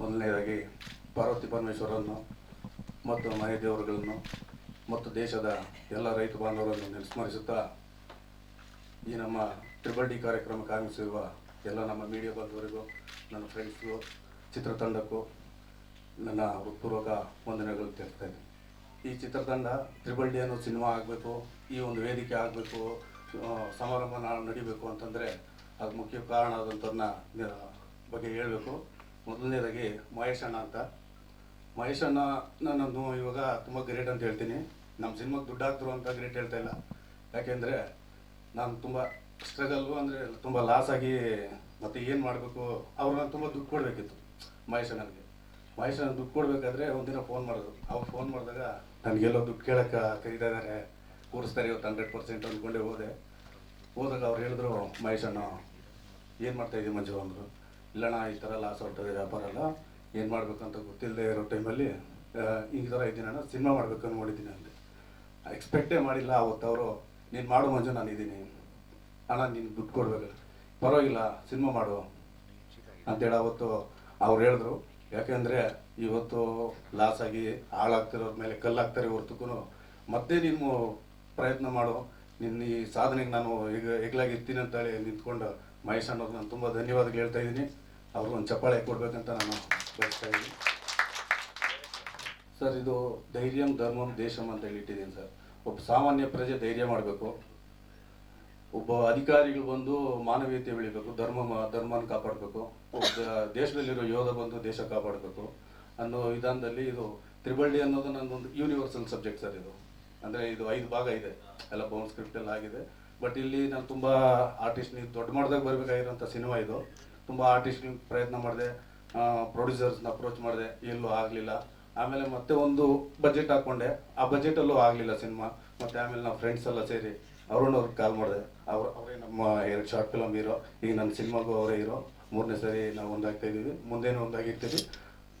ಮೊದಲನೇದಾಗಿ ಪಾರ್ವತಿ ಪರಮೇಶ್ವರನ್ನು ಮತ್ತು ಮನೆ ದೇವರುಗಳನ್ನು ಮತ್ತು ದೇಶದ ಎಲ್ಲ ರೈತ ಬಾಂಧವರನ್ನು ನೆನೆಸ್ಮರಿಸುತ್ತಾ ಈ ನಮ್ಮ ಟ್ರಿಬಲ್ ಡಿ ಕಾರ್ಯಕ್ರಮಕ್ಕೆ ಆಗಮಿಸಿರುವ ಎಲ್ಲ ನಮ್ಮ ಮೀಡಿಯಾ ಬಂಧುವರಿಗೂ, ನನ್ನ ಫ್ರೆಂಡ್ಸ್ಗೂ ಚಿತ್ರತಂಡಕ್ಕೂ ನನ್ನ ಹೃತ್ಪೂರ್ವಕ ವಂದನೆಗಳು ತಿಳಿಸ್ತಾ ಈ ಚಿತ್ರತಂಡ ಟ್ರಿಬಲ್ ಡಿ ಅನ್ನೋ ಸಿನಿಮಾ ಆಗಬೇಕು, ಈ ಒಂದು ವೇದಿಕೆ ಆಗಬೇಕು ಸಮಾರಂಭ ನಡಿಬೇಕು ಅಂತಂದರೆ ಅದು ಮುಖ್ಯ ಕಾರಣ ಆದಂಥದ್ದನ್ನ ಬಗ್ಗೆ ಹೇಳಬೇಕು. ಮೊದಲನೇದಾಗಿ ಮಹೇಶ್ ಅಣ್ಣ ಅಂತ. ಮಹೇಶ್ ಅಣ್ಣ ನಾನು ಇವಾಗ ತುಂಬ ಗ್ರೇಟ್ ಅಂತ ಹೇಳ್ತೀನಿ. ನಮ್ಮ ಸಿನಿಮಾಗೆ ದುಡ್ಡು ಹಾಕಿದ್ರು ಅಂತ ಗ್ರೇಟ್ ಹೇಳ್ತಾ ಇಲ್ಲ. ಯಾಕೆಂದರೆ ನಾನು ತುಂಬ ಸ್ಟ್ರಗಲ್ಲು ಅಂದರೆ ತುಂಬ ಲಾಸ್ ಆಗಿ ಮತ್ತೆ ಏನು ಮಾಡಬೇಕು, ಅವ್ರನ್ನ ತುಂಬ ದುಡ್ಡು ಕೊಡಬೇಕಿತ್ತು ಮಹೇಶ್ ಅಣ್ಣನಿಗೆ. ಮಹೇಶ್ ಅಣ್ಣ ದುಡ್ಡು ಕೊಡಬೇಕಾದ್ರೆ ಒಂದಿನ ಫೋನ್ ಮಾಡಿದ್ರು ಅವ್ರು ಫೋನ್ ಮಾಡಿದಾಗ ನನಗೆಲ್ಲೋ ದುಡ್ಡು ಕೇಳೋಕ್ಕೆ ಕರೀತಾ ಇದ್ದಾರೆ ಕೂರಿಸ್ತಾರೆ ಇವತ್ತು ಹಂಡ್ರೆಡ್ ಪರ್ಸೆಂಟ್ ಅಂದ್ಕೊಂಡೆ ಹೋದೆ. ಹೋದಾಗ ಅವ್ರು ಹೇಳಿದ್ರು, ಮಹೇಶ್ ಅಣ್ಣ, ಏನು ಮಾಡ್ತಾ ಇದ್ದೀವಿ ಮಂಜು? ಅಂದರು. ಇಲ್ಲಣ್ಣ ಈ ಥರ ಲಾಸ್ ಹೊರಟದೆ ವ್ಯಾಪಾರ ಎಲ್ಲ, ಏನು ಮಾಡಬೇಕಂತ ಗೊತ್ತಿಲ್ಲದೆ ಇರೋ ಟೈಮಲ್ಲಿ ಈ ಥರ ಇದ್ದೀನಿ ಅಣ್ಣ ಸಿನಿಮಾ ಮಾಡ್ಬೇಕು ಅಂದ್ಕೊಂಡಿದ್ದೀನಿ ಅಂದೆ. ಎಕ್ಸ್ಪೆಕ್ಟೇ ಮಾಡಿಲ್ಲ, ಅವತ್ತು ಅವರು, ನೀನು ಮಾಡೋ ಮಂಜು, ನಾನು ಇದ್ದೀನಿ. ಅಣ್ಣ, ನೀನು ದುಡ್ಡು ಕೊಡ್ಬೇಕು. ಪರವಾಗಿಲ್ಲ ಸಿನಿಮಾ ಮಾಡು. ಅಂತೇಳಿ ಅವತ್ತು ಅವ್ರು ಹೇಳಿದ್ರು. ಯಾಕೆಂದರೆ, ಇವತ್ತು ಲಾಸ್ ಆಗಿ ಹಾಳಾಗ್ತಿರೋರ ಮೇಲೆ ಕಲ್ಲಾಗ್ತಾರೆ ಹೊರತುಕೂ ಮತ್ತೆ ನೀನು ಪ್ರಯತ್ನ ಮಾಡು. ನಿನ್ನ ಈ ಸಾಧನೆಗೆ ನಾನು ಈಗ ಇರ್ತೀನಿ ಅಂತೇಳಿ ನಿಂತ್ಕೊಂಡು ಮಹೇಶ್ ಅನ್ನೋದು ನಾನು ತುಂಬ ಧನ್ಯವಾದಗಳು ಹೇಳ್ತಾ ಇದ್ದೀನಿ. ಅವ್ರಿಗೆ ಒಂದು ಚಪ್ಪಾಳೆ ಕೊಡ್ಬೇಕಂತ ನಾನು ಬಯಸ್ತಾ ಇದ್ದೀನಿ. ಸರ್, ಇದು ಧೈರ್ಯಂ ಧರ್ಮಂ ದೇಶಂ ಅಂತ ಹೇಳಿ ಇಟ್ಟಿದ್ದೀನಿ ಸರ್. ಒಬ್ಬ ಸಾಮಾನ್ಯ ಪ್ರಜೆ ಧೈರ್ಯ ಮಾಡಬೇಕು. ಒಬ್ಬ ಅಧಿಕಾರಿಗಳು ಬಂದು ಮಾನವೀಯತೆ ಬೆಳಿಬೇಕು, ಧರ್ಮ ಧರ್ಮನ ಕಾಪಾಡಬೇಕು. ಒಬ್ಬ ದೇಶದಲ್ಲಿರೋ ಯೋಧ ಬಂದು ದೇಶ ಕಾಪಾಡಬೇಕು. ಅನ್ನೋ ವಿಧಾನದಲ್ಲಿ ಇದು ತ್ರಿಬಳ್ಳಿ ಅನ್ನೋದು ನನ್ನೊಂದು ಯೂನಿವರ್ಸಲ್ ಸಬ್ಜೆಕ್ಟ್ ಸರ್ ಇದು. ಅಂದರೆ ಇದು ಐದು ಭಾಗ ಇದೆ. ಎಲ್ಲ ಬೌನ್ ಎಲ್ಲ ಆಗಿದೆ. ಬಟ್ ಇಲ್ಲಿ ನಾನು ತುಂಬ ಆರ್ಟಿಸ್ಟ್ ನೀವು ದೊಡ್ಡ ಮಾಡ್ದಾಗ ಬರಬೇಕಾಗಿರೋಂಥ ಸಿನಿಮಾ ಇದು. ತುಂಬ ಆರ್ಟಿಸ್ಟ್ ಪ್ರಯತ್ನ ಮಾಡಿದೆ ಪ್ರೊಡ್ಯೂಸರ್ಸ್ನ ಅಪ್ರೋಚ್ ಮಾಡಿದೆ, ಎಲ್ಲೂ ಆಗಲಿಲ್ಲ. ಆಮೇಲೆ ಮತ್ತೆ ಒಂದು ಬಜೆಟ್ ಹಾಕ್ಕೊಂಡೆ ಆ ಬಜೆಟಲ್ಲೂ ಆಗಲಿಲ್ಲ ಸಿನಿಮಾ ಮತ್ತು ಆಮೇಲೆ ನಾವು ಫ್ರೆಂಡ್ಸ್ ಎಲ್ಲ ಸೇರಿ ಅವ್ರನ್ನ ಅವ್ರಿಗೆ ಕಾಲ್ ಮಾಡಿದೆ. ಅವ್ರು, ಅವರೇ ನಮ್ಮ ಎರಡು ಶಾರ್ಟ್ ಫಿಲಮ್ ಹೀರೋ ಈಗ ನನ್ನ ಸಿನಿಮಾಗೂ ಅವರೇ ಹೀರೋ ಮೂರನೇ ಸರಿ ನಾವು ಒಂದಾಗ್ತಾ ಇದ್ದೀವಿ. ಮುಂದೇನು ಒಂದಾಗಿರ್ತೀವಿ.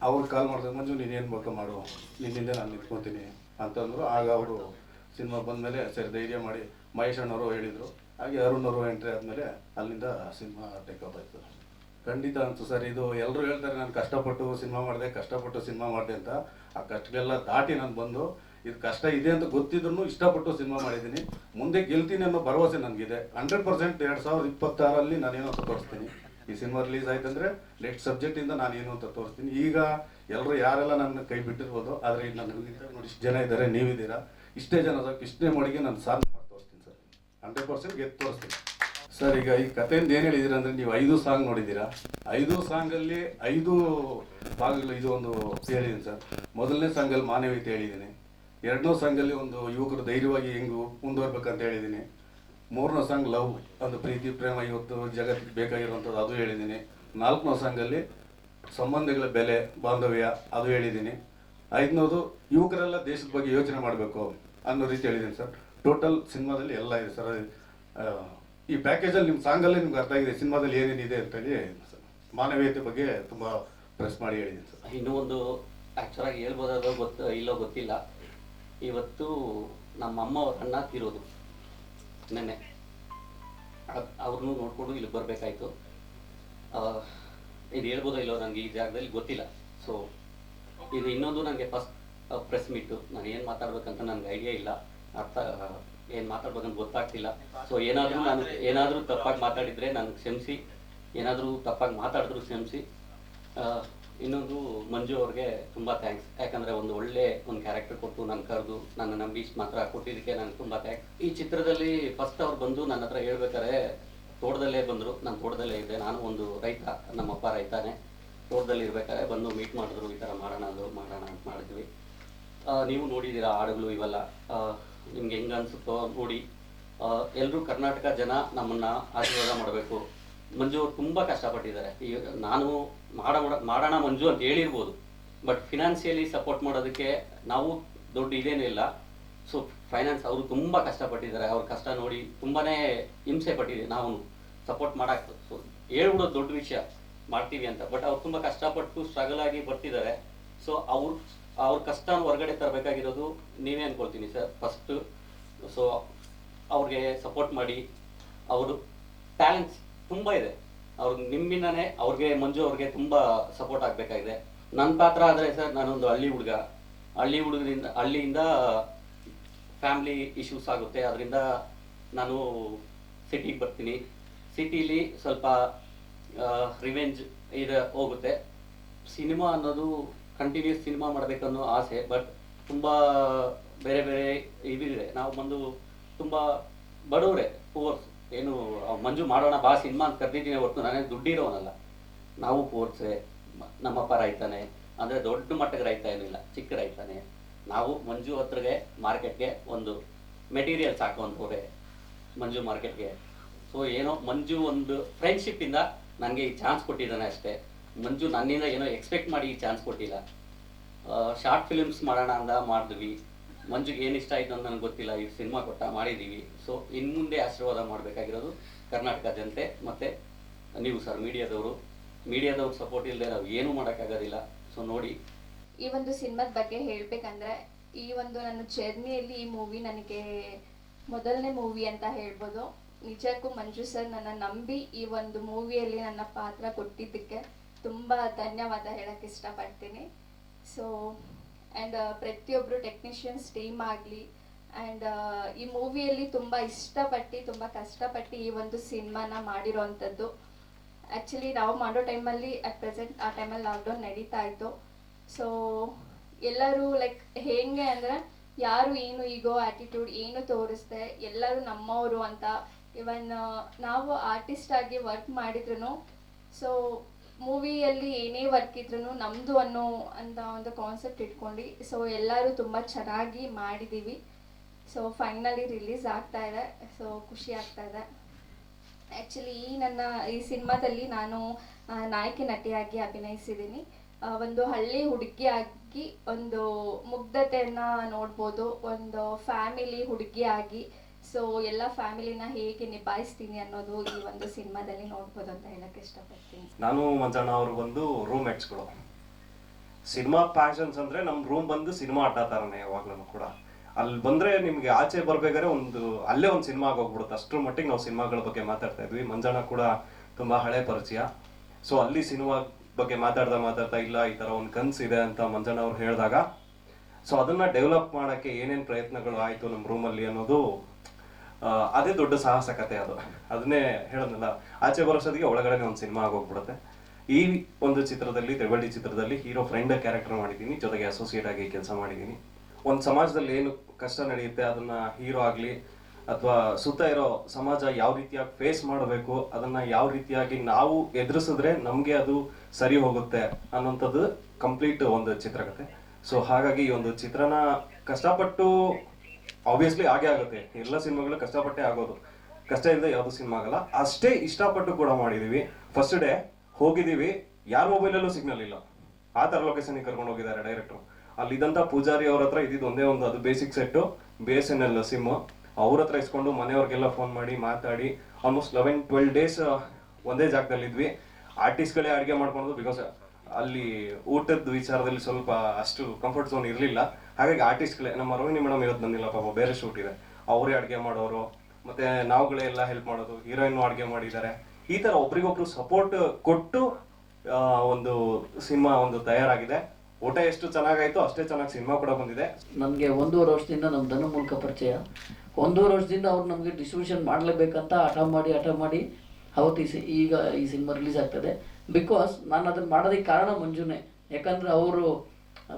ಅವ್ರು ಕಾಲ್ ಮಾಡಿದ್ರೆ ಮಂಜು ನೀನು ಏನು ಬೇಕೋ ಮಾಡು? ನಿನ್ನಿಂದ ನಾನು ನಿಂತ್ಕೊತೀನಿ. ಅಂತಂದ್ರು, ಆಗ ಅವರು ಸಿನಿಮಾ ಬಂದಮೇಲೆ ಸರಿ ಧೈರ್ಯ ಮಾಡಿ ಮಹೇಶ್ ಅಣ್ಣವರು ಹೇಳಿದರು. ಹಾಗೆ ಅರುಣ್ ಅವರು ಎಂಟ್ರಿ ಆದಮೇಲೆ ಅಲ್ಲಿಂದ ಸಿನಿಮಾ ಟೇಕ್ ಅಪ್ ಆಯಿತು. ಖಂಡಿತ ಅಂತು ಸರ್, ಇದು ಎಲ್ಲರೂ ಹೇಳ್ತಾರೆ, ನಾನು ಕಷ್ಟಪಟ್ಟು ಸಿನಿಮಾ ಮಾಡಿದೆ, ಕಷ್ಟಪಟ್ಟು ಸಿನಿಮಾ ಮಾಡಿದೆ ಅಂತ. ಆ ಕಷ್ಟಗಳೆಲ್ಲ ದಾಟಿ ನಾನು ಬಂದು, ಇದು ಕಷ್ಟ ಇದೆ ಅಂತ ಗೊತ್ತಿದ್ರು ಇಷ್ಟಪಟ್ಟು ಸಿನಿಮಾ ಮಾಡಿದ್ದೀನಿ. ಮುಂದೆ ಗೆಲ್ತೀನಿ ಅನ್ನೋ ಭರವಸೆ ನನಗಿದೆ. ಹಂಡ್ರೆಡ್ ಪರ್ಸೆಂಟ್ ಎರಡು ಸಾವಿರದ ಇಪ್ಪತ್ತಾರಲ್ಲಿ ನಾನೇನು ಅಂತ ತೋರಿಸ್ತೀನಿ. ಈ ಸಿನಿಮಾ ರಿಲೀಸ್ ಆಯ್ತಂದ್ರೆ ನೆಕ್ಸ್ಟ್ ಸಬ್ಜೆಕ್ಟಿಂದ ನಾನು ಏನು ಅಂತ ತೋರಿಸ್ತೀನಿ. ಈಗ ಎಲ್ಲರೂ ಯಾರೆಲ್ಲ ನನ್ನ ಕೈ ಬಿಟ್ಟಿರ್ಬೋದು, ಆದರೆ ಈಗ ನನ್ನ ನೋಡಿ ಇಷ್ಟು ಜನ ಇದ್ದಾರೆ, ನೀವಿದ್ದೀರಾ? ಇಷ್ಟೇ ಜನ ಇಷ್ಟೇ ಮಡಿಗೆ ನಾನು ಸಾಧನೆ ಮಾಡಿ ತೋರಿಸ್ತೀನಿ ಸರ್. ಹಂಡ್ರೆಡ್ ಪರ್ಸೆಂಟ್ ಗೆದ್ದು ತೋರಿಸ್ತೀನಿ. ಸರ್, ಈಗ ಈ ಕಥೆಯಿಂದ ಏನು ಹೇಳಿದ್ದೀರಾ ಅಂದರೆ ನೀವು ಐದು ಸಾಂಗ್ ನೋಡಿದ್ದೀರಾ? ಐದು ಸಾಂಗಲ್ಲಿ ಐದು ಭಾಗಗಳು, ಇದು ಒಂದು ಹೇಳಿದ್ದೀನಿ ಸರ್. ಮೊದಲನೇ ಸಾಂಗಲ್ಲಿ ಮಾನವೀಯತೆ ಹೇಳಿದ್ದೀನಿ. ಎರಡನೇ ಸಾಂಗಲ್ಲಿ ಒಂದು ಯುವಕರು ಧೈರ್ಯವಾಗಿ ಹೆಂಗು ಮುಂದುವರ್ಬೇಕಂತ ಹೇಳಿದ್ದೀನಿ. ಮೂರನೇ ಸಾಂಗ್ ಲವ್, ಒಂದು ಪ್ರೀತಿ, ಪ್ರೇಮ, ಇವತ್ತು ಜಗತ್ತಿಗೆ ಬೇಕಾಗಿರುವಂಥದ್ದು ಅದು ಹೇಳಿದ್ದೀನಿ. ನಾಲ್ಕನೇ ಸಾಂಗಲ್ಲಿ ಸಂಬಂಧಗಳ ಬೆಲೆ, ಬಾಂಧವ್ಯ ಅದು ಹೇಳಿದ್ದೀನಿ. ಐದನೇದು, ಯುವಕರೆಲ್ಲ ದೇಶದ ಬಗ್ಗೆ ಯೋಚನೆ ಮಾಡಬೇಕು. ಅನ್ನೋ ರೀತಿ ಹೇಳಿದ್ದೀನಿ ಸರ್. ಟೋಟಲ್ ಸಿನಿಮಾದಲ್ಲಿ ಎಲ್ಲ ಇದೆ ಸರ್. ಈ ಪ್ಯಾಕೇಜಲ್ಲಿ ನಿಮ್ಮ ಸಾಂಗಲ್ಲಿ ನಿಮ್ಗೆ ಅರ್ಥ ಆಗಿದೆ, ಸಿನಿಮಾದಲ್ಲಿ ಏನೇನಿದೆ ಅಂತೇಳಿ ಸರ್. ಮಾನವೀಯತೆ ಬಗ್ಗೆ ತುಂಬ ಪ್ರೆಸ್ ಮಾಡಿ ಹೇಳಿದ್ದೀನಿ ಸರ್. ಇನ್ನೂ ಒಂದು ಆ್ಯಕ್ಚುಲಾಗಿ ಹೇಳ್ಬೋದಾದ್ರೂ ಗೊತ್ತು ಇಲ್ಲೋ ಗೊತ್ತಿಲ್ಲ. ಇವತ್ತು ನಮ್ಮ ಅಮ್ಮ ಅವ್ರ ಅಣ್ಣ ತೀರೋದು ನೆನ್ನೆ. ಅವ್ರನ್ನೂ ನೋಡಿಕೊಂಡು ಇಲ್ಲಿ ಬರಬೇಕಾಯ್ತು. ಇದು ಹೇಳ್ಬೋದೋ ಇಲ್ಲೋ ನನಗೆ ಈ ಜಾಗದಲ್ಲಿ ಗೊತ್ತಿಲ್ಲ. ಸೊ ಇದು ಇನ್ನೊಂದು ನನಗೆ ಫಸ್ಟ್ ಪ್ರೆಸ್ ಮೀಟು ನಾನು ಏನು ಮಾತಾಡ್ಬೇಕಂತ ನನಗೆ ಐಡಿಯಾ ಇಲ್ಲ. ಅರ್ಥ ಏನು ಮಾತಾಡ್ಬೇಕಂತ ಗೊತ್ತಾಗ್ತಿಲ್ಲ. ಸೊ ಏನಾದರೂ ನಾನು ಏನಾದರೂ ತಪ್ಪಾಗಿ ಮಾತಾಡಿದರೆ ನನಗೆ ಕ್ಷಮಿಸಿ. ಏನಾದರೂ ತಪ್ಪಾಗಿ ಮಾತಾಡಿದ್ರು ಕ್ಷಮಿಸಿ. ಇನ್ನೊಂದು ಮಂಜು ಅವ್ರಿಗೆ ತುಂಬ ಥ್ಯಾಂಕ್ಸ್ ಯಾಕಂದರೆ ಒಂದು ಒಳ್ಳೆ ಒಂದು ಕ್ಯಾರೆಕ್ಟರ್ ಕೊಟ್ಟು ನನ್ನ ಕರೆದು ನನ್ನ ನಂಬಿ ಇಷ್ಟು ಮಾತ್ರ ಕೊಟ್ಟಿದ್ದಕ್ಕೆ ನನಗೆ ತುಂಬ ಥ್ಯಾಂಕ್ಸ್ ಈ ಚಿತ್ರದಲ್ಲಿ ಫಸ್ಟ್ ಅವ್ರು ಬಂದು ನನ್ನ ಹತ್ರ ಹೇಳ್ಬೇಕಾದ್ರೆ ತೋಟದಲ್ಲೇ ಬಂದರು. ನಾನು ತೋಟದಲ್ಲೇ ಇದ್ದೆ ನಾನು ಒಂದು ರೈತ ನಮ್ಮಪ್ಪ ರೈತಾನೆ. ತೋಟದಲ್ಲಿ ಇರ್ಬೇಕಾದ್ರೆ ಬಂದು ಮೀಟ್ ಮಾಡಿದ್ರು. ಈ ಥರ ಮಾಡೋಣ ಅದು ಮಾಡೋಣ ಅಂತ ಮಾಡಿದ್ವಿ. ನೀವು ನೋಡಿದ್ದೀರಾ ಹಾಡುಗಳು ಇವೆಲ್ಲ. ನಿಮ್ಗೆ ಹೆಂಗ ಅನ್ಸುತ್ತೋ ನೋಡಿ. ಎಲ್ಲರೂ ಕರ್ನಾಟಕ ಜನ ನಮ್ಮನ್ನ ಆಶೀರ್ವಾದ ಮಾಡಬೇಕು. ಮಂಜು ಅವ್ರು ತುಂಬಾ ಕಷ್ಟಪಟ್ಟಿದ್ದಾರೆ. ಈ, ನಾನು ಮಾಡ ಮಾಡೋಣ ಮಂಜು ಅಂತ ಹೇಳಿರ್ಬೋದು. ಬಟ್ ಫಿನಾನ್ಸಿಯಲಿ ಸಪೋರ್ಟ್ ಮಾಡೋದಕ್ಕೆ ನಾವು ದೊಡ್ಡ ಇದೇನೂ ಇಲ್ಲ. ಸೊ ಫೈನಾನ್ಸ್ ಅವರು ತುಂಬಾ ಕಷ್ಟಪಟ್ಟಿದ್ದಾರೆ. ಅವ್ರ ಕಷ್ಟ ನೋಡಿ ತುಂಬಾನೇ ಹಿಂಸೆ ಪಟ್ಟಿದೆ ನಾವು ಸಪೋರ್ಟ್ ಮಾಡಕ್ ಸೊ ಹೇಳ್ಬಿಡೋದು ದೊಡ್ಡ ವಿಷಯ. ಮಾಡ್ತೀವಿ ಅಂತ. ಬಟ್ ಅವ್ರು ತುಂಬಾ ಕಷ್ಟಪಟ್ಟು ಸ್ಟ್ರಗಲ್ ಆಗಿ ಬರ್ತಿದ್ದಾರೆ. ಸೊ ಅವ್ರ ಅವ್ರ ಕಷ್ಟ ಹೊರಗಡೆ ತರಬೇಕಾಗಿರೋದು ನೀವೇ ಅನ್ಕೊಳ್ತೀನಿ ಸರ್ ಫಸ್ಟ್ ಸೊ ಅವ್ರಿಗೆ ಸಪೋರ್ಟ್ ಮಾಡಿ, ಅವರು ಟ್ಯಾಲೆಂಟ್ಸ್ ತುಂಬ ಇದೆ. ಅವ್ರ ನಿಮ್ಮಿಂದನೇ ಅವ್ರಿಗೆ, ಮಂಜು ಅವ್ರಿಗೆ ತುಂಬ ಸಪೋರ್ಟ್ ಆಗಬೇಕಾಗಿದೆ. ನನ್ನ ಪಾತ್ರ ಆದರೆ ಸರ್, ನಾನೊಂದು ಹಳ್ಳಿ ಹುಡುಗ. ಹಳ್ಳಿ ಹುಡುಗರಿಂದ, ಹಳ್ಳಿಯಿಂದ ಫ್ಯಾಮ್ಲಿ ಇಶ್ಯೂಸ್ ಆಗುತ್ತೆ. ಅದರಿಂದ ನಾನು ಸಿಟಿಗೆ ಬರ್ತೀನಿ. ಸಿಟಿಲಿ ಸ್ವಲ್ಪ ರಿವೆಂಜ್ ಇದು ಹೋಗುತ್ತೆ. ಸಿನಿಮಾ ಅನ್ನೋದು ಕಂಟಿನ್ಯೂಸ್ ಸಿನಿಮಾ ಮಾಡಬೇಕನ್ನೋ ಆಸೆ ಬಟ್ ತುಂಬ ಬೇರೆ ಬೇರೆ ಇದಿದೆ. ನಾವು ಬಂದು ತುಂಬ ಬಡವರೇ ಪೂರ್ಸ್ ಏನು ಮಂಜು ಮಾಡೋಣ, ಬಾ ಸಿನಿಮಾ ಅಂತ ಕರೆದಿದ್ದೀನಿ ಹೊರತು ನಾನೇ ದುಡ್ಡಿರೋನಲ್ಲ. ನಾವು ಪೂರ್ಸೆ ನಮ್ಮಪ್ಪ ರೈತಾನೆ, ಅಂದರೆ ದೊಡ್ಡ ಮಟ್ಟಕ್ಕೆ ರೈತ ಏನಿಲ್ಲ ಚಿಕ್ಕ ರೈತಾನೆ. ನಾವು ಮಂಜು ಹತ್ರಗೆ, ಮಾರ್ಕೆಟ್ಗೆ ಒಂದು ಮೆಟೀರಿಯಲ್ಸ್ ಹಾಕೊಂಡವ್ರೆ ಮಂಜು ಮಾರ್ಕೆಟ್ಗೆ. ಸೊ ಏನೋ ಮಂಜು ಒಂದು ಫ್ರೆಂಡ್ಶಿಪ್ಪಿಂದ ನನಗೆ ಈ ಚಾನ್ಸ್ ಕೊಟ್ಟಿದ್ದಾನೆ ಅಷ್ಟೇ. ಮಂಜು ನನ್ನಿಂದ ಏನೋ ಎಕ್ಸ್ಪೆಕ್ಟ್ ಮಾಡಿ ಚಾನ್ಸ್ ಕೊಟ್ಟಿಲ್ಲ. ಶಾರ್ಟ್ ಫಿಲಿಮ್ಸ್ ಮಾಡೋಣ ಅಂದ ಮಾಡಿದ್ವಿ. ಮಂಜುಗೆ ಏನು ಇಷ್ಟ ಆಯಿತು ಅಂತ ನನಗೆ ಗೊತ್ತಿಲ್ಲ. ಈ ಸಿನಿಮಾ ಕೊಟ್ಟ ಮಾಡಿದ್ದೀವಿ ಸೊ ಇನ್ನು ಮುಂದೆ ಆಶೀರ್ವಾದ ಮಾಡಬೇಕಾಗಿರೋದು ಕರ್ನಾಟಕ ಜನತೆ ಮತ್ತು ನೀವು ಸರ್ ಮೀಡಿಯಾದವರು. ಮೀಡಿಯಾದವ್ರ ಸಪೋರ್ಟ್ ಇಲ್ಲದೆ ನಾವು ಏನೂ ಮಾಡೋಕ್ಕಾಗೋದಿಲ್ಲ. ಸೊ ನೋಡಿ. ಈ ಒಂದು ಸಿನಿಮಾದ ಬಗ್ಗೆ ಹೇಳಬೇಕಂದ್ರೆ, ಈ ಒಂದು ನನ್ನ ಜರ್ನಿಯಲ್ಲಿ ಈ ಮೂವಿ ನನಗೆ ಮೊದಲನೇ ಮೂವಿ ಅಂತ ಹೇಳ್ಬೋದು. ನಿಜಕ್ಕೂ ಮಂಜು ಸರ್ ನನ್ನ ನಂಬಿ ಈ ಒಂದು ಮೂವಿಯಲ್ಲಿ ನನ್ನ ಪಾತ್ರ ಕೊಟ್ಟಿದ್ದಕ್ಕೆ ತುಂಬ ಧನ್ಯವಾದ ಹೇಳಕ್ಕೆ ಇಷ್ಟಪಡ್ತೀನಿ. ಸೊ ಆ್ಯಂಡ್ ಪ್ರತಿಯೊಬ್ಬರು ಟೆಕ್ನಿಷಿಯನ್ಸ್ ಟೀಮ್ ಆಗಲಿ ಆ್ಯಂಡ್ ಈ ಮೂವಿಯಲ್ಲಿ ತುಂಬ ಇಷ್ಟಪಟ್ಟು, ತುಂಬ ಕಷ್ಟಪಟ್ಟು ಈ ಒಂದು ಸಿನಿಮಾನ ಮಾಡಿರೋವಂಥದ್ದು ಆ್ಯಕ್ಚುಲಿ ನಾವು ಮಾಡೋ ಟೈಮಲ್ಲಿ ಅಟ್ ಪ್ರೆಸೆಂಟ್ ಆ ಟೈಮಲ್ಲಿ ಲಾಕ್ಡೌನ್ ನಡೀತಾ ಇತ್ತು. ಸೊ ಎಲ್ಲರೂ ಲೈಕ್ ಹೇಗೆ ಅಂದರೆ, ಯಾರು ಏನು ಈಗೋ ಆ್ಯಟಿಟ್ಯೂಡ್ ಏನು ತೋರಿಸ್ದೆ, ಎಲ್ಲರೂ ನಮ್ಮವರು ಅಂತ. ಇವನ್ ನಾವು ಆರ್ಟಿಸ್ಟ್ ಆಗಿ ವರ್ಕ್ ಮಾಡಿದ್ರು ಸೊ ಮೂವಿಯಲ್ಲಿ ಏನೇ ವರ್ಕ್ ಇದ್ರೂ ನಮ್ಮದು ಅನ್ನೋ ಅಂತ ಒಂದು ಕಾನ್ಸೆಪ್ಟ್ ಇಟ್ಕೊಂಡು. ಸೊ ಎಲ್ಲರೂ ತುಂಬ ಚೆನ್ನಾಗಿ ಮಾಡಿದ್ದೀವಿ ಸೊ ಫೈನಲಿ ರಿಲೀಸ್ ಆಗ್ತಾ ಇದೆ. ಸೊ ಖುಷಿ ಆಗ್ತಾ ಇದೆ. ಆ್ಯಕ್ಚುಲಿ ಈ ನನ್ನ, ಈ ಸಿನಿಮಾದಲ್ಲಿ ನಾನು ನಾಯಕಿ ನಟಿಯಾಗಿ ಅಭಿನಯಿಸಿದ್ದೀನಿ. ಒಂದು ಹಳ್ಳಿ ಹುಡುಗಿಯಾಗಿ ಒಂದು ಮುಗ್ಧತೆಯನ್ನು ನೋಡ್ಬೋದು. ಒಂದು ಫ್ಯಾಮಿಲಿ ಹುಡುಗಿಯಾಗಿ ಸೊ ಎಲ್ಲ ಫ್ಯಾಮಿಲಿನ ಹೇಗೆ ನಿಭಾಯಿಸ್ತೀನಿ ಅನ್ನೋದು ಈ ಒಂದು ಸಿನಿಮಾದಲ್ಲಿ ನೋಡ್ಬೋದು ಅಂತ ಹೇಳಕ್ಕೆ ಇಷ್ಟಪಡ್ತೀನಿ. ನಾನು ಮಂಜಣ್ಣ ಅವರು ಬಂದು ರೂಮ್ಮೇಟ್ಸ್ಗಳು ಸಿನಿಮಾ ಪ್ಯಾಷನ್ಸ್ ಅಂದ್ರೆ ನಮ್ಮ ರೂಮ್ ಬಂದು ಸಿನಿಮಾ ಅಡ್ಡ ತರನೇ ಯಾವಾಗ್ಲೂ ಕೂಡ. ಅಲ್ಲಿ ಬಂದ್ರೆ ನಿಮ್ಗೆ ಆಚೆ ಬರ್ಬೇಕಾದ್ರೆ ಒಂದು, ಅಲ್ಲೇ ಒಂದು ಸಿನಿಮಾ ಹೋಗ್ಬಿಡುತ್ತೆ. ಅಷ್ಟ್ರ ಮಟ್ಟಿಗೆ ನಾವು ಸಿನಿಮಾಗಳ ಬಗ್ಗೆ ಮಾತಾಡ್ತಾ ಇದ್ವಿ. ಮಂಜಣ್ಣ ಕೂಡ ತುಂಬಾ ಹಳೆ ಪರಿಚಯ. ಸೊ ಅಲ್ಲಿ ಸಿನಿಮಾ ಬಗ್ಗೆ ಮಾತಾಡ್ತಾ ಮಾತಾಡ್ತಾ, ಇಲ್ಲ, ಈ ತರ ಒಂದು ಕನ್ಸ್ ಇದೆ ಅಂತ ಮಂಜಣ್ಣ ಅವ್ರು ಹೇಳಿದಾಗ. ಸೊ ಅದನ್ನ ಡೆವಲಪ್ ಮಾಡಕ್ಕೆ ಏನೇನು ಪ್ರಯತ್ನಗಳು ಆಯ್ತು ನಮ್ಮ ರೂಮಲ್ಲಿ ಅನ್ನೋದು ಅದೇ ದೊಡ್ಡ ಸಾಹಸ ಕತೆ ಅದು. ಅದನ್ನೇ ಹೇಳೋದಲ್ಲ, ಆಚೆ ಬರೋಷ್ಟೊತ್ತಿಗೆ ಒಳಗಡೆ ಒಂದು ಸಿನಿಮಾ ಆಗೋಗ್ಬಿಡುತ್ತೆ. ಈ ಒಂದು ಚಿತ್ರದಲ್ಲಿ ತ್ರಿವಳ್ಳಿ ಚಿತ್ರದಲ್ಲಿ ಹೀರೋ ಫ್ರೆಂಡ್ ಕ್ಯಾರೆಕ್ಟರ್ ಮಾಡಿದ್ದೀನಿ, ಜೊತೆಗೆ ಅಸೋಸಿಯೇಟ್ ಆಗಿ ಕೆಲಸ ಮಾಡಿದ್ದೀನಿ. ಒಂದು ಸಮಾಜದಲ್ಲಿ ಏನು ಕಷ್ಟ ನಡೆಯುತ್ತೆ, ಅದನ್ನ ಹೀರೋ ಆಗಲಿ ಅಥವಾ ಸುತ್ತ ಇರೋ ಸಮಾಜ ಯಾವ ರೀತಿಯಾಗಿ ಫೇಸ್ ಮಾಡಬೇಕು, ಅದನ್ನ ಯಾವ ರೀತಿಯಾಗಿ ನಾವು ಎದುರಿಸಿದ್ರೆ ನಮಗೆ ಅದು ಸರಿ ಹೋಗುತ್ತೆ ಅನ್ನೋಂಥದ್ದು ಕಂಪ್ಲೀಟ್ ಒಂದು ಚಿತ್ರಕತೆ. ಸೊ ಹಾಗಾಗಿ ಈ ಒಂದು ಚಿತ್ರನ ಕಷ್ಟಪಟ್ಟು ಆಬ್ವಿಯಸ್ಲಿ ಆಗೇ ಆಗುತ್ತೆ. ಎಲ್ಲ ಸಿನಿಮಾಗಳು ಕಷ್ಟಪಟ್ಟೆ ಆಗೋದು. ಕಷ್ಟ ಇಲ್ಲದೆ ಯಾವ್ದು ಸಿನಿಮಾ ಆಗಲ್ಲ. ಅಷ್ಟೇ ಇಷ್ಟಪಟ್ಟು ಕೂಡ ಮಾಡಿದೀವಿ. ಫಸ್ಟ್ ಡೇ ಹೋಗಿದ್ದೀವಿ ಯಾರ ಮೊಬೈಲಲ್ಲೂ ಸಿಗ್ನಲ್ ಇಲ್ಲ. ಆ ತರ ಲೊಕೇಶನ್ ಕರ್ಕೊಂಡು ಹೋಗಿದ್ದಾರೆ ಡೈರೆಕ್ಟರ್ ಅಲ್ಲಿ ಇದ್ದಂಥ ಪೂಜಾರಿ ಅವ್ರ ಹತ್ರ ಇದ್ದಿದ್ದು ಒಂದೇ ಒಂದು ಅದು basic set B S N L sim ಅವ್ರ ಹತ್ರ ಇಸ್ಕೊಂಡು ಮನೆಯವ್ರಿಗೆಲ್ಲ ಫೋನ್ ಮಾಡಿ, ಮಾತಾಡಿ ಆಲ್ಮೋಸ್ಟ್ ಲೆವೆನ್ ಟ್ವೆಲ್ ಡೇಸ್ ಒಂದೇ ಜಾಗದಲ್ಲಿ ಇದ್ವಿ. ಆರ್ಟಿಸ್ಟ್ಗಳೇ ಅಡುಗೆ ಮಾಡ್ಕೊಂಡು ಬಿಕಾಸ್ ಅಲ್ಲಿ ಊಟದ ವಿಚಾರದಲ್ಲಿ ಸ್ವಲ್ಪ ಅಷ್ಟು ಕಂಫರ್ಟ್ ಝೋನ್ ಇರಲಿಲ್ಲ. ಹಾಗಾಗಿ ಆರ್ಟಿಸ್ಟ್ಗಳೇ ನಮ್ಮ ರೋಹಿಣಿ ಮೇಡಮ್ ಇವತ್ತು ಬಂದಿಲ್ಲ ಪಾಪ, ಬೇರೆ ಶೂಟ್ ಇದೆ. ಅವರೇ ಅಡುಗೆ ಮಾಡೋರು, ಮತ್ತೆ ನಾವುಗಳೇ ಎಲ್ಲ ಹೆಲ್ಪ್ ಮಾಡೋದು ಹೀರೋಯಿನ್ ಅಡುಗೆ ಮಾಡಿದ್ದಾರೆ. ಈ ತರ ಒಬ್ರಿಗೊಬ್ರು ಸಪೋರ್ಟ್ ಕೊಟ್ಟು ಒಂದು ಸಿನಿಮಾ ಒಂದು ತಯಾರಾಗಿದೆ. ಊಟ ಎಷ್ಟು ಚೆನ್ನಾಗಾಯ್ತು ಅಷ್ಟೇ ಚೆನ್ನಾಗಿ ಸಿನಿಮಾ ಕೂಡ ಬಂದಿದೆ. ನಮಗೆ ಒಂದೂವರೆ ವರ್ಷದಿಂದ ನಮ್ಮ ಧನು ಮೂಲಕ ಪರಿಚಯ. ಒಂದೂವರೆ ವರ್ಷದಿಂದ ಅವ್ರು ನಮಗೆ ಡಿಸ್ಟ್ರಿಬ್ಯೂಷನ್ ಮಾಡಲೇಬೇಕಂತ ಹಠ ಮಾಡಿ ಹಠ ಮಾಡಿ ಅವತ್ತು ಈ ಈಗ ಈ ಸಿನಿಮಾ ರಿಲೀಸ್ ಆಗ್ತದೆ. ಬಿಕಾಸ್ ನಾನು ಅದನ್ನು ಮಾಡೋದಕ್ಕೆ ಕಾರಣ ಮಂಜುನೇ. ಯಾಕಂದ್ರೆ ಅವರು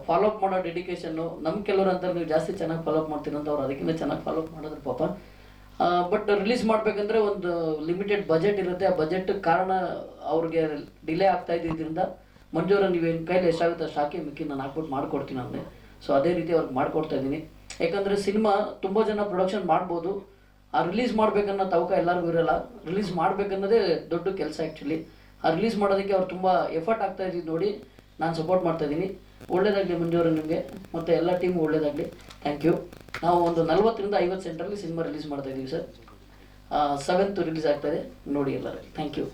ಫಾಲೋಅಪ್ ಮಾಡೋ ಡೆಡಿಕೇಶನ್ನು ನಮ್ಮ ಕೆಲವರು ಅಂತ ನೀವು ಜಾಸ್ತಿ ಚೆನ್ನಾಗಿ ಫಾಲೋಅಪ್ ಮಾಡ್ತೀನಿ ಅಂತ ಅವ್ರು ಅದಕ್ಕಿಂತ ಚೆನ್ನಾಗಿ ಫಾಲೋಅಪ್ ಮಾಡಿದ್ರು ಪಾಪ. ಬಟ್ ರಿಲೀಸ್ ಮಾಡಬೇಕಂದ್ರೆ ಒಂದು ಲಿಮಿಟೆಡ್ ಬಜೆಟ್ ಇರುತ್ತೆ. ಆ ಬಜೆಟ್ ಕಾರಣ ಅವ್ರಿಗೆ ಡಿಲೇ ಆಗ್ತಾ ಇದ್ದಿದ್ದರಿಂದ ಮಂಜೂರ ನೀವೇನು ಕೈಲಿ ಎಷ್ಟಾಗುತ್ತೆ ಅಷ್ಟು ಹಾಕಿ ಮಿಕ್ಕಿ ನಾನು ಹಾಕ್ಬಿಟ್ಟು ಮಾಡ್ಕೊಡ್ತೀನಿ ಅಂದೆ ಸೊ ಅದೇ ರೀತಿ ಅವ್ರಿಗೆ ಮಾಡ್ಕೊಡ್ತಾ ಇದ್ದೀನಿ. ಯಾಕಂದರೆ ಸಿನಿಮಾ ತುಂಬ ಜನ ಪ್ರೊಡಕ್ಷನ್ ಮಾಡ್ಬೋದು. ಆ ರಿಲೀಸ್ ಮಾಡ್ಬೇಕನ್ನೋ ತವಕ ಎಲ್ಲರಿಗೂ ಇರಲ್ಲ. ರಿಲೀಸ್ ಮಾಡ್ಬೇಕನ್ನೋದೇ ದೊಡ್ಡ ಕೆಲಸ ಆ್ಯಕ್ಚುಲಿ ಆ ರಿಲೀಸ್ ಮಾಡೋದಕ್ಕೆ ಅವ್ರು ತುಂಬ ಎಫರ್ಟ್ ಆಗ್ತಾ ಇದ್ದಿದ್ದು ನೋಡಿ ನಾನು ಸಪೋರ್ಟ್ ಮಾಡ್ತಾ ಇದ್ದೀನಿ. ಒಳ್ಳೇದಾಗಲಿ ಮಂಜುವರ ನಿಮಗೆ, ಮತ್ತು ಎಲ್ಲ ಟೀಮು ಒಳ್ಳೇದಾಗಲಿ. ಥ್ಯಾಂಕ್ ಯು ನಾವು ಒಂದು ನಲ್ವತ್ತರಿಂದ ಐವತ್ತು ಸೆಂಟ್ರಲ್ಲಿ ಸಿನಿಮಾ ರಿಲೀಸ್ ಮಾಡ್ತಾ ಇದ್ದೀವಿ ಸರ್. ಸೆವೆಂತ್ ರಿಲೀಸ್ ಆಗ್ತಾ ಇದೆ. ನೋಡಿ ಎಲ್ಲರೂ. Thank you